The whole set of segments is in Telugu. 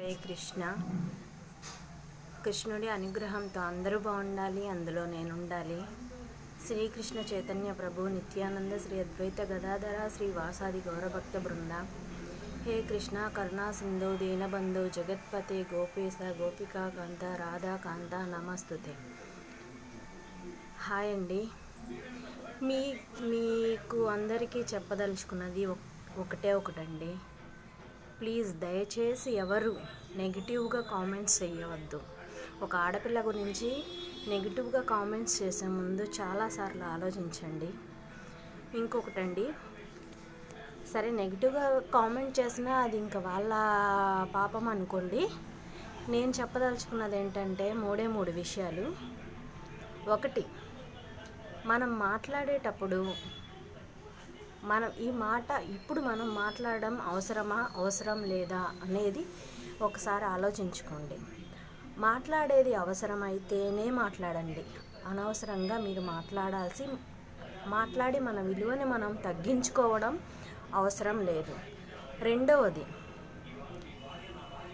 హరే కృష్ణ. కృష్ణుడి అనుగ్రహంతో అందరూ బాగుండాలి అందులో నేను ఉండాలి శ్రీకృష్ణ చైతన్య ప్రభు నిత్యానంద శ్రీ అద్వైత గదాధర శ్రీ వాసాది గౌరభక్త బృంద. హే కృష్ణ కరుణా సింధు దీనబంధు జగత్పతే గోపేశ గోపికా కాంత రాధాకాంత నమస్తుతే. హాయ్ అండి. మీ మీకు అందరికీ చెప్పదలుచుకున్నది ఒకటే ఒకటండి. ప్లీజ్ దయచేసి ఎవరు నెగిటివ్గా కామెంట్స్ చేయవద్దు. ఒక ఆడపిల్ల గురించి నెగిటివ్గా కామెంట్స్ చేసే ముందు చాలాసార్లు ఆలోచించండి. ఇంకొకటండి సరే నెగిటివ్గా కామెంట్ చేసినా అది ఇంకా వాళ్ళ పాపం అనుకోండి. నేను చెప్పదలుచుకున్నది ఏంటంటే మూడే మూడు విషయాలు. ఒకటి మనం మాట్లాడేటప్పుడు మనం ఈ మాట ఇప్పుడు మనం మాట్లాడడం అవసరమా అవసరం లేదా అనేది ఒకసారి ఆలోచించుకోండి. మాట్లాడేది అవసరమైతేనే మాట్లాడండి. అనవసరంగా మీరు మాట్లాడాల్సి మాట్లాడి మన విలువని మనం తగ్గించుకోవడం అవసరం లేదు. రెండవది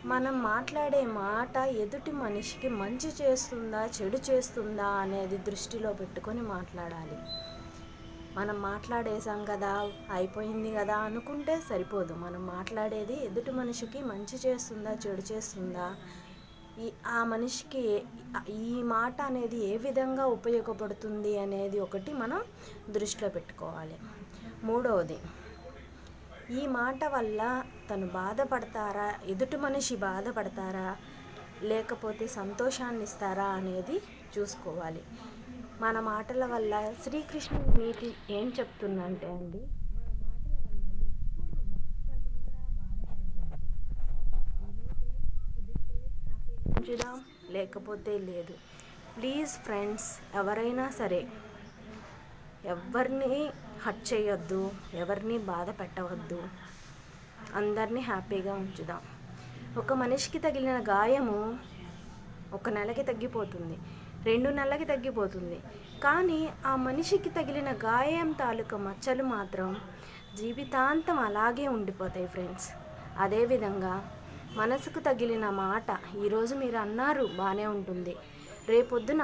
మనం మాట్లాడే మాట ఎదుటి మనిషికి మంచి చేస్తుందా చెడు చేస్తుందా అనేది దృష్టిలో పెట్టుకొని మాట్లాడాలి. మనం మాట్లాడేసాం కదా అయిపోయింది కదా అనుకుంటే సరిపోదు. మనం మాట్లాడేది ఎదుటి మనిషికి మంచి చేస్తుందా చెడు చేస్తుందా? ఈ ఆ మనిషికి ఈ మాట అనేది ఏ విధంగా ఉపయోగపడుతుంది అనేది ఒకటి మనం దృష్టిలో పెట్టుకోవాలి. మూడవది ఈ మాట వల్ల తను బాధపడతారా ఎదుటి మనిషి బాధపడతారా లేకపోతే సంతోషాన్ని ఇస్తారా అనేది చూసుకోవాలి. మన మాటల వల్ల శ్రీకృష్ణుడు నీతి ఏం చెప్తుందంటే అండి? ఉంచుదాం లేకపోతే లేదు. ప్లీజ్ ఫ్రెండ్స్ ఎవరైనా సరే ఎవరిని హట్ చేయొద్దు ఎవరిని బాధ పెట్టవద్దు. అందరినీ హ్యాపీగా ఉంచుదాం. ఒక మనిషికి తగిలిన గాయము ఒక నెలకి తగ్గిపోతుంది. రెండు నెలలకి తగ్గిపోతుంది. కానీ ఆ మనిషికి తగిలిన గాయం తాలూకా మచ్చలు మాత్రం జీవితాంతం అలాగే ఉండిపోతాయి ఫ్రెండ్స్. అదేవిధంగా మనసుకు తగిలిన మాట ఈరోజు మీరు అన్నారు బాగానే ఉంటుంది. రేపొద్దున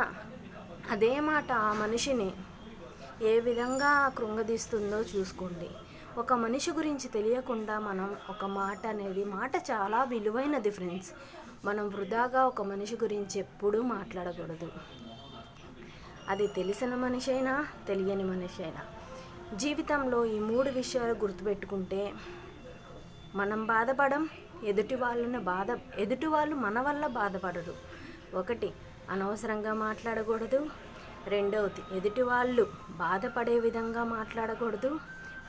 అదే మాట ఆ మనిషిని ఏ విధంగా కృంగదీస్తుందో చూసుకోండి. ఒక మనిషి గురించి తెలియకుండా మనం ఒక మాట అనేది మాట చాలా విలువైనది ఫ్రెండ్స్. మనం వృధాగా ఒక మనిషి గురించి ఎప్పుడూ మాట్లాడకూడదు. అది తెలిసిన మనిషి అయినా తెలియని మనిషి అయినా జీవితంలో ఈ మూడు విషయాలు గుర్తుపెట్టుకుంటే మనం బాధపడం ఎదుటి వాళ్ళని బాధ ఎదుటి వాళ్ళు మన వల్ల బాధపడరు. ఒకటి అనవసరంగా మాట్లాడకూడదు. రెండవది ఎదుటి వాళ్ళు బాధపడే విధంగా మాట్లాడకూడదు.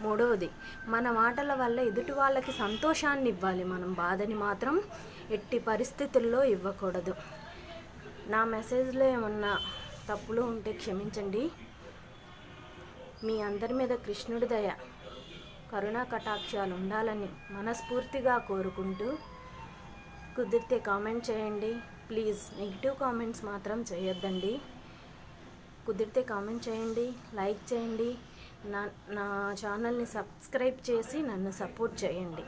మూడవది మన మాటల వల్ల ఎదుటి వాళ్ళకి సంతోషాన్ని ఇవ్వాలి. మనం బాధని మాత్రం ఎట్టి పరిస్థితుల్లో ఇవ్వకూడదు. నా మెసేజ్లో ఏమన్నా తప్పులు ఉంటే క్షమించండి. మీ అందరి మీద కృష్ణుడి దయ కరుణా కటాక్షాలు ఉండాలని మనస్ఫూర్తిగా కోరుకుంటూ కుదిరితే కామెంట్ చేయండి. ప్లీజ్ నెగిటివ్ కామెంట్స్ మాత్రం చేయొద్దండి. కుదిరితే కామెంట్ చేయండి లైక్ చేయండి. నా నా ఛానల్ని సబ్స్క్రైబ్ చేసి నన్ను సపోర్ట్ చేయండి.